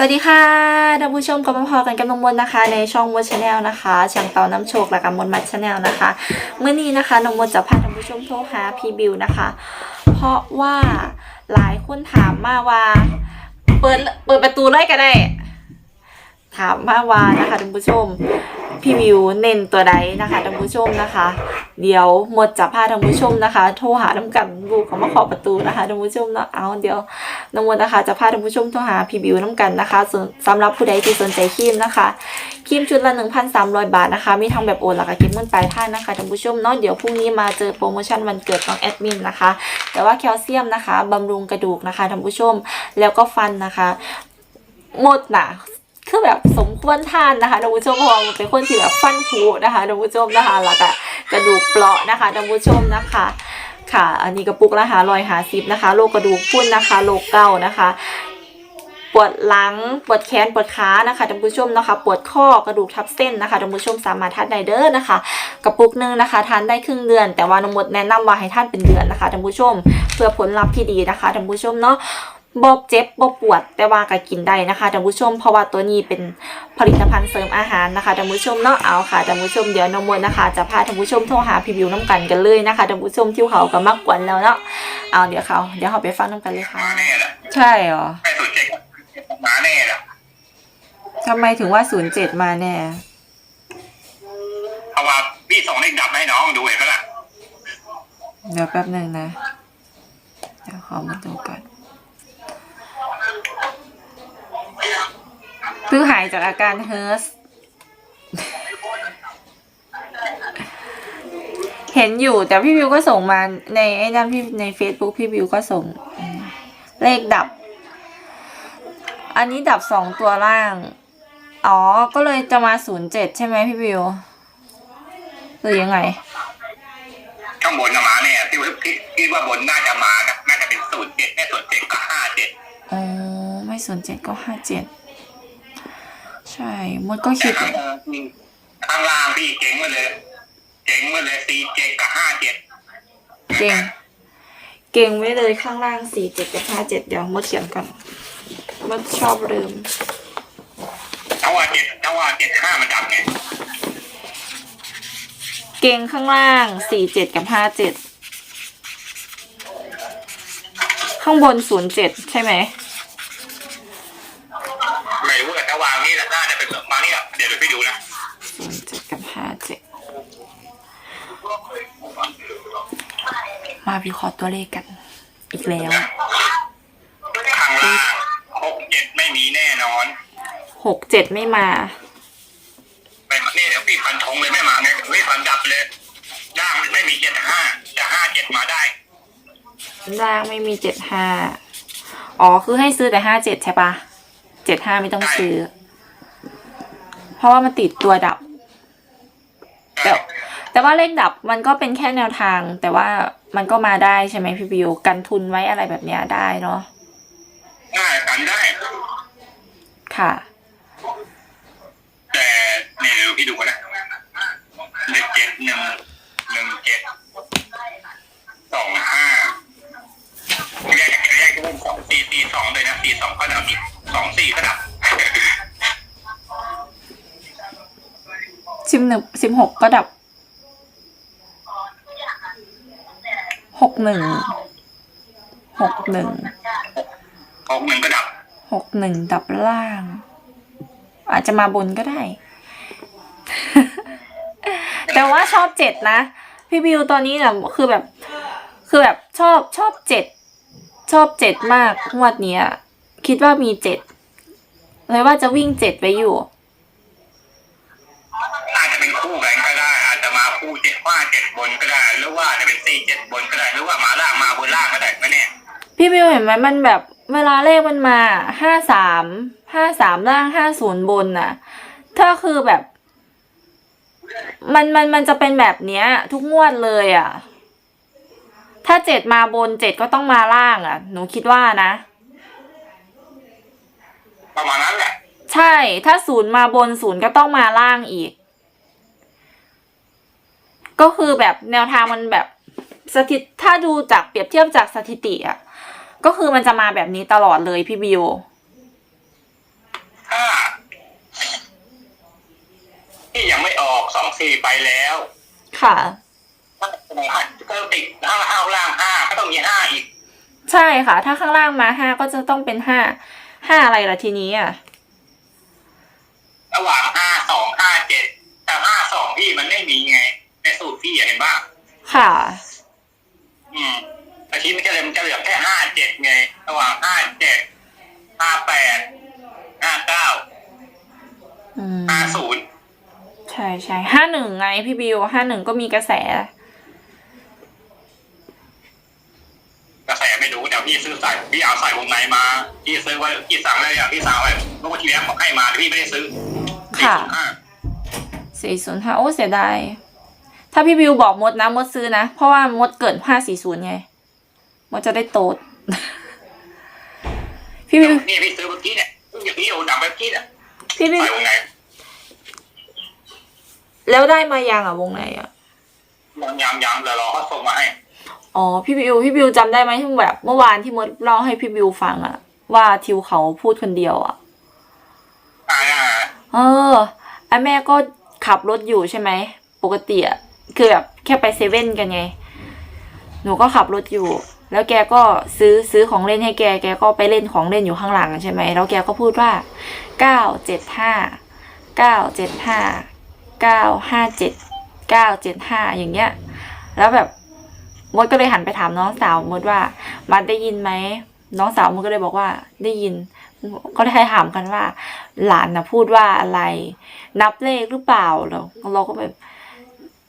สวัสดีค่ะท่านผู้ชมกำลังพอกันกับน้องมนนะคะ ในช่องมดชาแนลนะคะช่างเตาน้ำโชคและกับมนมัดชาแนลนะคะเมื่อนี้นะคะน้องมนจะพาท่านผู้ชมโทรหาพี่บิวนะคะ เพราะว่าหลายคนถามมาว่า เปิดเปิดประตูเลยก็ได้ ถามมาว่านะคะท่านผู้ชมพี่วิวเน้นตัวใดนะคะท่านผู้ชมนะคะ เดี๋ยวหมดจะพาท่านผู้ชมนะคะ โทรหาน้ำกันลูกเขามาขอประตูนะคะท่านผู้ชมเนาะเอาเดี๋ยว น้องมดนะคะจะพาท่านผู้ชมโทรหาพี่บิวน้ำกันนะคะส่วนสำหรับผู้ใดที่สนใจครีมนะคะครีมชุดละ 1,300 บาทนะคะ มีทั้งแบบโอนแล้วก็เก็บเงินปลายท่างนะคะท่านผู้ชมเนาะเดี๋ยวพรุ่งนี้มาเจอโปรโมชั่นวันเกิดของแอดมินนะคะ แต่ว่าแคลเซียมนะคะบำรุงกระดูกนะคะท่านผู้ชม แล้วก็ฟันนะคะ หมดนะคือแบบสมควรทานนะคะท่านผู้ชมเพราะมันเป็นคนที่แบบฟันผุนะคะท่านผู้ชมนะคะแล้วก็กระดูกเปราะนะคะท่านผู้ชมนะคะ ค่ะ อันนี้กระปุกละหารอยหาซิบนะคะโรคกระดูกพุ่นนะคะโรคเกานะคะ ปวดหลังปวดแขนปวดขานะคะท่านผู้ชมนะคะ ปวดข้อกระดูกทับเส้นนะคะท่านผู้ชมสามารถทานได้เด้อนะคะ กระปุกหนึงนะคะทานได้ครึ่งเดือน แต่ว่าน้องมดแนะนำว่าให้ท่านเป็นเดือนนะคะท่านผู้ชม เพื่อผลลัพธ์ที่ดีนะคะท่านผู้ชมเนาะ บ่เจ็บบ่ปวด แต่ว่าก็กินได้นะคะท่านผู้ชม เพราะว่าตัวนี้เป็นผลิตภัณฑ์เสริมอาหารนะคะท่านผู้ชมเนาะเอาค่ะท่านผู้ชมเดี๋ยวน้องมดนะคะ จะพาท่านผู้ชมโทรหาพี่บิวน้ำกันกันเลยนะคะท่านผู้ชมที่เขาก็มักกวนแล้วเนาะเอาเดี๋ยวเขาเดี๋ยวเขาไปฟังน้ำกันเลยค่ะมาแน่แหละใช่เหรอแม่สุดเจ๊งมาแน่แหละทำไมถึงว่าศูนย์เจ็ดมาแน่เพราะว่าพี่ส่งเลขดับมาให้น้องดูเห็นไหมล่ะเดี๋ยวแป๊บหนึ่งนะ เดี๋ยวขอมาดูก่อน เพิ่งหายจากอาการเฮิร์ส เห็นอยู่แต่พี่วิวก็ส่งมาในไอ้นั่นพี่ใน Facebook พี่วิวก็ส่งอืมเลขดับ อันนี้ดับสองตัวล่าง อ๋อ ก็เลยจะมาศูนย์เจ็ดใช่ไหมพี่วิวหรือยังไง ข้างบนน่ะมาแน่ที่ว่าที่ที่ว่าบนน่าจะมานะน่าจะเป็นศูนย์เจ็ดแม่ศูนย์เจ็ดกับห้าเจ็ด อ๋อ ไม่ศูนย์เจ็ดก็ห้าเจ็ด ใช่ มดก็แต่คิดข้างข้างล่างพี่เจ๋งมาเลย เจ๋งมาเลยสี่เจ็ดกับห้าเจ็ดเก่ง เก่งไว้เลยข้างล่างสี่เจ็ดกับห้าเจ็ดเดี๋ยวมดเขียนก่อนมดชอบลืมถ้าว่าเจ็ดถ้าว่าเจ็ดห้ามันดับไงเก่งข้างล่างสี่เจ็ดกับห้าเจ็ดข้างบนศูนย์เจ็ดใช่ไหมไม่รู้แต่ถ้าวางนี่แหละน่าจะเป็นแบบ มานี่แหละเดี๋ยวเดี๋ยวพี่ดูนะศูนย์เจ็ดกับห้าเจ็ดมาวิเคราะห์ตัวเลขกัน อีกแล้วข้างล่างหกเจ็ดไม่มีแน่นอนหกเจ็ดไม่มาไม่มาเนี่ยเดี๋ยวพี่พันธงเลยไม่มาไงพี่พันดับเลยล่างไม่มีเจ็ดห้าจะห้าเจ็ดมาได้ล่างไม่มีเจ็ดห้าอ๋อคือให้ซื้อแต่ห้าเจ็ดใช่ปะเจ็ดห้าไม่ต้องซื้อ เพราะว่ามันติดตัวดับ แต่แต่ว่าเลขดับมันก็เป็นแค่แนวทาง แต่ว่ามันก็มาได้ใช่ไหมพี่บิวกันทุนไว้อะไรแบบเนี้ยได้เนาะง่ายกันได้ค่ะ แต่เนี่ยเดี๋ยวพี่ดูกันนะเลขเจ็ดหนึ่งหนึ่งเจ็ดสองห้าแยกแยกเป็นสองสี่สี่สองเลยนะสี่สองก็ดับอีกสองสี่ก็ดับ สิบ หนึ่งสิบหกก็ดับหกหนึ่งหกหนึ่งหกหนึ่งก็ดับหกหนึ่งดับล่าง อาจจะมาบนก็ได้ แต่ว่าชอบเจ็ดนะ พี่บิวตอนนี้เนี่ยคือแบบ คือแบบชอบชอบเจ็ดชอบเจ็ดมากงวดเนี้ย คิดว่ามีเจ็ดเลยว่าจะวิ่งเจ็ดไปอยู่ อาจจะเป็นคู่กันก็ได้ อาจจะมาคู่เจ็ดว่าเจ็ด บนก็ได้หรือว่าจะเป็นสี่เจ็ดบนก็ได้หรือว่ามาล่างมาบนล่างก็ได้ไม่แน่พี่บิวเห็นไหมมันแบบเวลาเลขมันมาห้าสามห้าสามล่างห้าศูนย์บนน่ะถ้าคือแบบ มันมันมันจะเป็นแบบเนี้ย ทุกงวดเลยอะ ถ้าเจ็ดมาบนเจ็ดก็ต้องมาล่างอะ หนูคิดว่านะ ประมาณนั้นแหละ ใช่ถ้าศูนย์มาบนศูนย์ก็ต้องมาล่างอีก ก็คือแบบแนวทางมันแบบสถิตถ้าดูจากเปรียบเทียบจากสถิติอะก็คือมันจะมาแบบนี้ตลอดเลยพี่บิวห้าที่ยังไม่ออกสองสี่ไปแล้ว ค่ะก็ติดข้างข้าล่างห้าก็ต้องมีห้าอีก ใช่ค่ะ ถ้าข้างล่างมาห้าก็จะต้องเป็นห้าห้าอะไรล่ะทีนี้อะระหว่างห้าสองห้าเจ็ดแต่ห้าสองพี่มันไม่มีไง ในสูตรพี่อะเห็นป่ะค่ะ อืมแต่ทีมันจะเหลือมันจะเหลือแค่ห้าเจ็ดไง ระหว่างห้าเจ็ดห้าแปดห้าเก้าอืม ห้าศูนย์ใช่ใช่ห้าหนึ่งไงพี่บิวห้าหนึ่งก็มีกระแส กระแสไม่รู้แต่พี่ซื้อใส่พี่เอาใส่วงไหนมา พี่ซื้อไว้พี่สั่งอะไรอย่างพี่สั่งไว้เมื่อวันที่แล้วบอกให้มาแต่พี่ไม่ได้ซื้อค่ะ405สี่ศูนย์ห้าโอ้เสียดาย ถ้าพี่บิวบอกมดนะมดซื้อนะ เพราะว่ามดเกิดห้าสี่ศูนย์ไง มดจะได้โตด พี่บิว นี่พี่ซื้อเมื่อกี้เนี่ยเพิ่งจะพี่เอาดังเมื่อกี้เนี่ยพี่บิวใส่วงไหนแล้วได้มายังอะวงไหนอะ ยังยังยังเดี๋ยวรอเขาส่งมาให้อ๋อ พี่บิว พี่บิวจำได้ไหมที่แบบ เมื่อวานที่มดเล่าให้พี่บิวฟังอะว่าทิวเขาพูดคนเดียวอะอ่า เออไอแม่ก็ขับรถอยู่ใช่ไหม ปกติอะ คือแบบแค่ไปเซเว่นกันไง หนูก็ขับรถอยู่ แล้วแกก็ซื้อซื้อของเล่นให้แก แกก็ไปเล่นของเล่นอยู่ข้างหลังใช่ไหม แล้วแกก็พูดว่าเก้าเจ็ดห้าเก้าเจ็ดห้าเก้าห้าเจ็ดเก้าเจ็ดห้าอย่างเงี้ย แล้วแบบมดก็เลยหันไปถามน้องสาวมดว่ามันได้ยินไหมน้องสาวมดก็เลยบอกว่าได้ยิน ก็ได้ถามกันว่า หลานนะพูดว่าอะไร นับเลขหรือเปล่าเราเราก็แบบ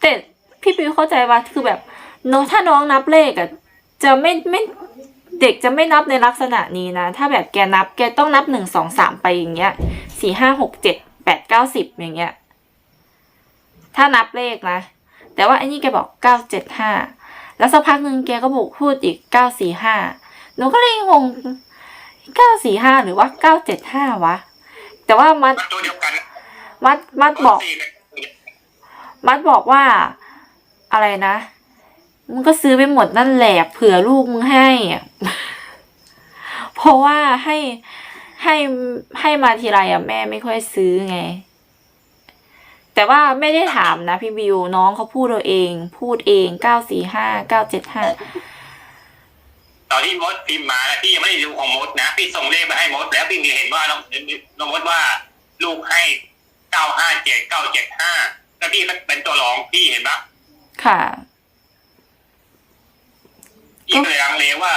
แต่พี่ปิวเข้าใจว่าคือแบบน้องถ้าน้องนับเลขอะจะไม่ไม่เด็กจะไม่นับในลักษณะนี้นะ ถ้าแบบแกนับแกต้องนับหนึ่งสองสามไปอย่างเงี้ยสี่ห้าหกเจ็ดแปดเก้าสิบอย่างเงี้ย ถ้านับเลขนะ แต่ว่าไอ้นี่แกบอกเก้าเจ็ดห้าแล้วสักพักหนึ่งแกก็บอกพูดอีกเก้าสี่ห้าหนูก็เลยงงเก้าสี่ห้าหรือว่าเก้าเจ็ดห้าวะ แต่ว่ามัดมันตัวเดียวกัน มัดมัดบอกสี่ มัดบอกว่าอะไรนะมึงก็ซื้อไปหมดนั่นแหละเผื่อลูกมึงให้ เพราะว่าให้ให้ให้มาทีไรอะแม่ไม่ค่อยซื้อไง แต่ว่าไม่ได้ถามนะพี่บิวน้องเขาพูดเราเอง พูดเองเก้าสี่ห้าเก้าเจ็ดห้าตอนที่มดพิมพ์มานะพี่ยังไม่ได้ดูของมดนะพี่ส่งเลขไปให้มดแล้วพี่มีเห็นว่าน้องน้องมดว่า ลูกให้เก้าห้าเจ็ดเก้าเจ็ดห้า แล้วพี่ก็เป็นตัวรองพี่เห็นปะค่ะ พี่ก็เลยลังเลว่า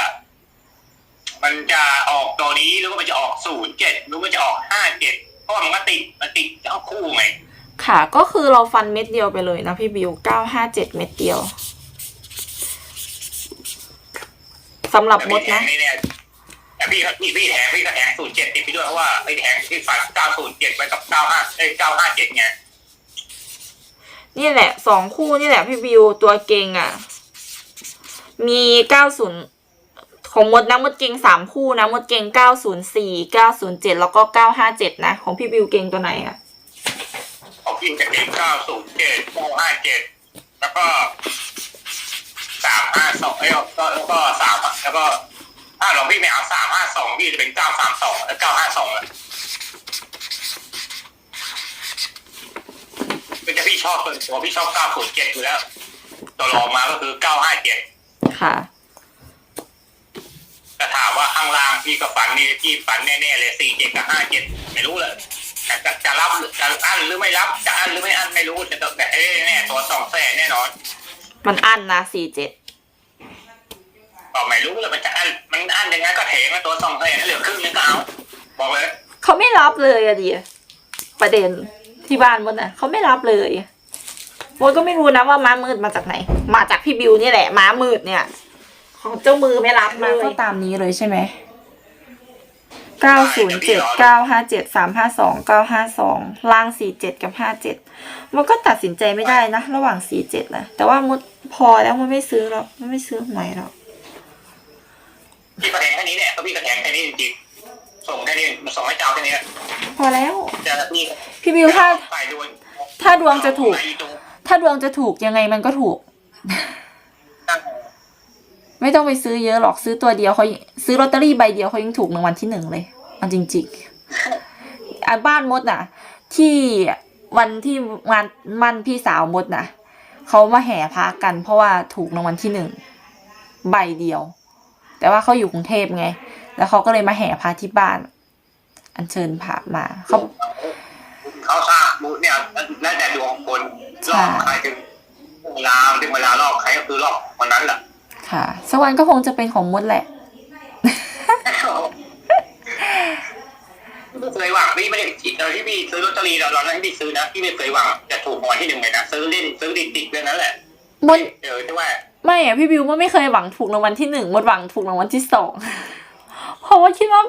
มันจะออกตัวนี้หรือว่ามันจะออกศูนย์เจ็ดหรือมันจะออกห้าเจ็ดเพราะว่ามันก็ติดมันติดทั้งคู่ไงค่ะ ก็คือเราฟันเม็ดเดียวไปเลยนะพี่บิวเก้าห้าเจ็ดเม็ดเดียวสำหรับแต่มพี่ดแทนะงนี่เนี่ยแต่พี่พี่พี่แทงพี่ก็แทงศูนย์เจ็ดติดไปด้วยเพราะว่าไอ้แทงที่ฝันเก้าศูนย์เจ็ดไว้กับเก้าห้าเอ้เก้าห้าเจ็ดไง นี่แหละสองคู่นี่แหละพี่บิวตัวเก่งอะ มีเก้าศูนย์ของมดนะมดเก่งสามคู่นะมดเก่งเก้าศูนย์สี่เก้าศูนย์เจ็ดแล้วก็เก้าห้าเจ็ดนะ ของพี่บิวเก่งตัวไหนอะของพี่จะเป็นเก้าศูนย์เจ็ดเก้าห้าเจ็ดแล้วก็สามห้าสองเอ้ยก็แล้วก็สามแล้วก็ถ้าหลวงพี่ไม่เอาสามห้าสองพี่จะเป็นเก้าสามสองแล้วเก้าห้าสองเลยเป็นจะพี่ ชอบเป็นตัวพี่ชอบเก้าศูนย์เจ็ดอยู่แล้วตัวรองมาก็คือเก้าห้าเจ็ดค่ะแต่ถามว่าข้างล่างพี่กับฝันนี่พี่ฝันแน่ๆเลยสี่เจ็ดกับห้าเจ็ดไม่รู้เลยแต่จะจะรับหรือจะอั้นหรือไม่รับจะอั้นหรือไม่อั้นไม่รู้แต่แต่เอ้แน่ตัวสองแสนแน่นอน มันอั้นนะสี่เจ็ดก็ไม่รู้เลยมันจะอั้นมันอั้นยังไงก็เถงนะตัวสองแสนเหลือครึ่งนึงก็เอาบอกเลยเขาไม่รับเลยอะดิประเด็นที่บ้านมดน่ะเขาไม่รับเลย มดก็ไม่รู้นะว่าม้ามืดมาจากไหน มาจากพี่บิวนี่แหละม้ามืดเนี่ย ของเจ้ามือไม่รับเลยก็ตามนี้เลยใช่ไหมเก้าศูนย์เจ็ดเก้าห้าเจ็ดสามห้าสองเก้าห้าสองล่างสี่เจ็ดกับห้าเจ็ดมันก็ตัดสินใจไม่ได้นะ ระหว่างสี่เจ็ดนะแต่ว่ามดพอแล้วมันไม่ซื้อหรอกมันไม่ซื้อหวยหรอกพี่กระแทงแค่นี้เนี่ยก็พี่กระแทงแค่นี้จริงๆส่งแค่นี้ส่งให้เจ้าแค่นี้พอแล้วจะพี่พี่บิวถ้า ไปดูถ้าดวงจะถูก ถ้าดวงจะถูกยังไงมันก็ถูก ไม่ต้องไปซื้อเยอะหรอกซื้อตัวเดียวเขาซื้อลอตเตอรี่ใบเดียวเขายังถูกรางวัลที่หนึ่งเลยเอาจริงๆอะบ้านมดน่ะ ที่วันที่งานมั่นพี่สาวมดนะเขามาแห่พระกัน เพราะว่าถูกรางวัลที่หนึ่งใบเดียว แต่ว่าเขาอยู่กรุงเทพไง แล้วเขาก็เลยมาแห่พระที่บ้าน อัญเชิญพระมาเขา เขาสร้างบูธเนี่ยแล้วแต่ดวงคนรอบใครถึงเวลาถึงเวลารอบใครก็คือรอบวันนั้นแหละค่ะสักวันก็คงจะเป็นของมดแหละไม่เคยหวังพี่ไม่ได้คิดตอนที่พี่ซื้อลอตเตอรี่เราตอนนั้นที่พี่ซื้อนะพี่ไม่เคยหวังจะถูกรางวัลที่หนึ่งเลยนะซื้อเล่นซื้อติดติดๆเรื่องนั้นแหละมดเออที่ว่าไม่อะพี่บิวมดไม่เคยหวังถูกรางวัลที่หนึ่งมดหวังถูกรางวัลที่สองเพราะว่าคิดว่า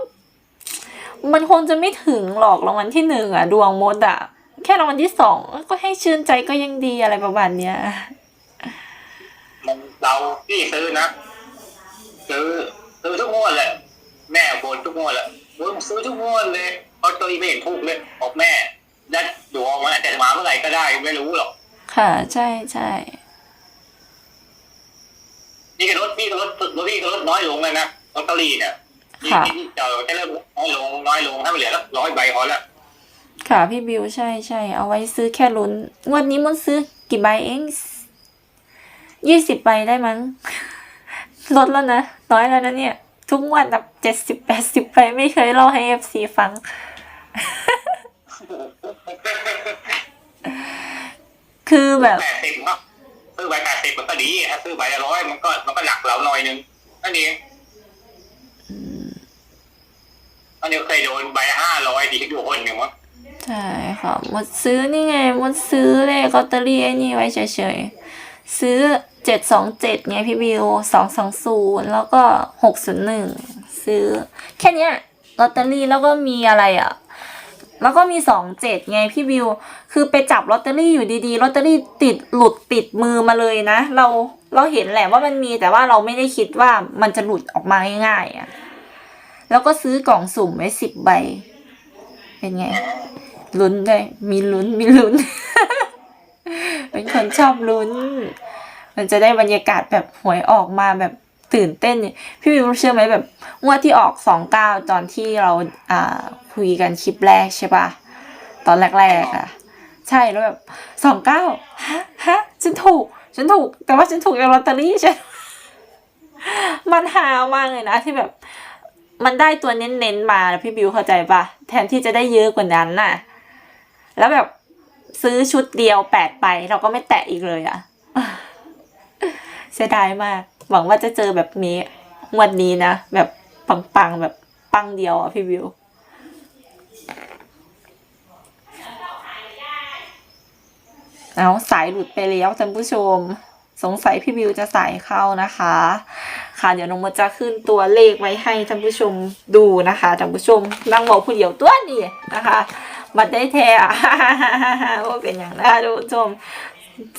มันคงจะไม่ถึงหรอกรางวัลที่หนึ่งอะดวงมดอะแค่รางวัลที่สองก็ให้ชื่นใจก็ยังดีอะไรประมาณเนี้ยมันเราพี่ซื้อนะซื้อซื้อทุกงวดเลยแม่บนทุกงวดเลยบนซื้อทุกงวดเลยเพราะตัวเองไม่เห็นถูกเลยบอกแม่ได้ดวงมาแต่มาเมื่อไหร่ก็ได้ไม่รู้หรอก ค่ะ ใช่ใช่นี่ก็ลดพี่ก็ลดลดพี่ก็ลดน้อยลงเลยนะลอตเตอรี่เนี่ย นี่ค่ะนี่จะจะเริ่มน้อยลงน้อยลงถ้ามันเหลือร้อยใบพอแล้วค่ะพี่บิวใช่ใช่เอาไว้ซื้อแค่ลุ้นงวดนี้มดซื้อกี่ใบเองยี่สิบใบได้มั้งลดแล้วนะน้อยแล้วนะเนี่ย ทุกงวันแบบเจ็ดสิบแปดสิบใบไม่เคยเล่าให้เอฟซีฟัง คือแบบแปดสิบครับซื้อใบแปดสิบมันก็ดีถ้าซื้อใบละร้อยมันก็มันก็หนักเราหน่อยนึงนั่นเอง อันนี้เคยโดนใบห้าร้อยดีทุกคนหนึ่งมั้งใช่ค่ะมดซื้อนี่ไงมดซื้อเลขลอตเตอรี่ไอ้นี่ไว้เฉยๆ ซื้อเจ็ดสองเจ็ดไงพี่บิวสองสองศูนย์แล้วก็หกศูนย์หนึ่งซื้อ แค่เนี้ยลอตเตอรี่แล้วก็มีอะไรอะ แล้วก็มีสองเจ็ดไงพี่บิว คือไปจับลอตเตอรี่อยู่ดีๆลอตเตอรี่ติดหลุดติดมือมาเลยนะ เราเราเห็นแหละว่ามันมีแต่ว่าเราไม่ได้คิดว่ามันจะหลุดออกมาง่ายๆอะ แล้วก็ซื้อกล่องสุ่มไว้สิบใบ เป็นไง ลุ้นด้วย มีลุ้น มีลุ้น เป็นคนชอบลุ้น มันจะได้บรรยากาศแบบหวยออกมาแบบตื่นเต้นเนี่ยพี่วิวเชื่อไหมแบบงวดที่ออกสองเก้าตอนที่เราอ่าคุยกันคลิปแรกใช่ปะตอนแรกๆอะใช่แล้วแบบสองเก้าฮะฮะฉันถูก ฉันถูก แต่ว่าฉันถูกจากลอตเตอรี่ฉัน มันหามากเลยนะที่แบบ มันได้ตัวเน้นๆมาแล้วพี่บิวเข้าใจปะแทนที่จะได้เยอะกว่านั้นน่ะ แล้วแบบซื้อชุดเดียวแปดไป เราก็ไม่แตะอีกเลยอะเสียดายมาก หวังว่าจะเจอแบบนี้วันนี้นะ แบบปังๆ แบบปังเดียวอะพี่วิวเอาสายหลุดไปแล้วท่านผู้ชม สงสัยพี่วิวจะสายเข้านะคะ ค่ะเดี๋ยวน้องมดจะขึ้นตัวเลขไว้ให้ท่านผู้ชมดูนะคะท่านผู้ชมนั่งบอกผู้เดียวตัวนี่นะคะบัดได้แท้อะว่าเป็นอย่างนะท่านผู้ชม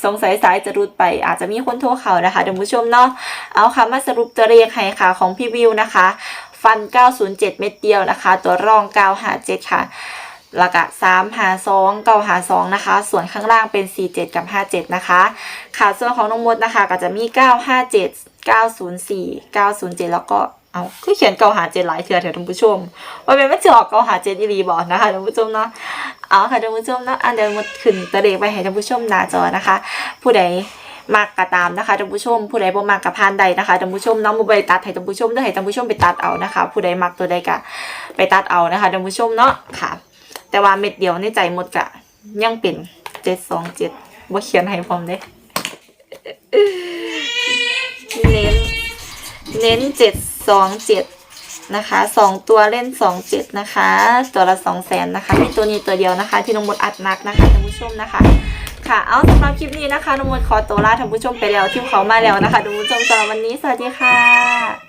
สงสัยสายจะรุดไปอาจจะมีคนโทรเขานะคะท่านผู้ชมเนาะเอาค่ะมาสรุปตัวเลขให้ค่ะของพี่วิวนะคะ ฟัน 907 เม็ดเดียวนะคะ ตัวรอง 957 ค่ะ แล้วก็3 5 2 9 5 2นะคะ ส่วนข้างล่างเป็น47กับ57นะคะค่ะส่วนของน้องมดนะคะ ก็จะมี957 904 907แล้วก็เอาคือเขียนเกาหาเจ็ดหลายเถื่อเถอะท่านผู้ชมว่าเป็นไม่จะออกเกาหาเจ็ดอีรีบอกนะคะท่านผู้ชมเนาะเอาค่ะท่านผู้ชมเนาะอันเดี๋ยวมดขึ้นตัวเลขไปให้ท่านผู้ชมหน้าจอนะคะ ผู้ใดมากกะตามนะคะท่านผู้ชม ผู้ใดบ่มากกะพานใดนะคะท่านผู้ชมน้องบ่ไปตัดให้ท่านผู้ชมเด้อให้ท่านผู้ชมไปตัดเอานะคะ ผู้ใดมักตัวใดก็ไปตัดเอานะคะท่านผู้ชมเนาะค่ะ แต่ว่าเม็ดเดียวในใจหมดกะยังเป็นเจ็ดสองเจ็ดบ่เขียนให้พร้อมเด้เน้น เน้นเจ็ดสองเจ็ดนะคะสองตัวเล่นสองเจ็ดนะคะ ตัวละสองแสนนะคะมีตัวนี้ตัวเดียวนะคะ ที่น้องมดอัดนักนะคะท่านผู้ชมนะคะ ค่ะเอาสำหรับคลิปนี้นะคะน้องมดขอตัวลาท่านผู้ชมไปแล้วที่เขามาแล้วนะคะท่านผู้ชมสำหรับวันนี้สวัสดีค่ะ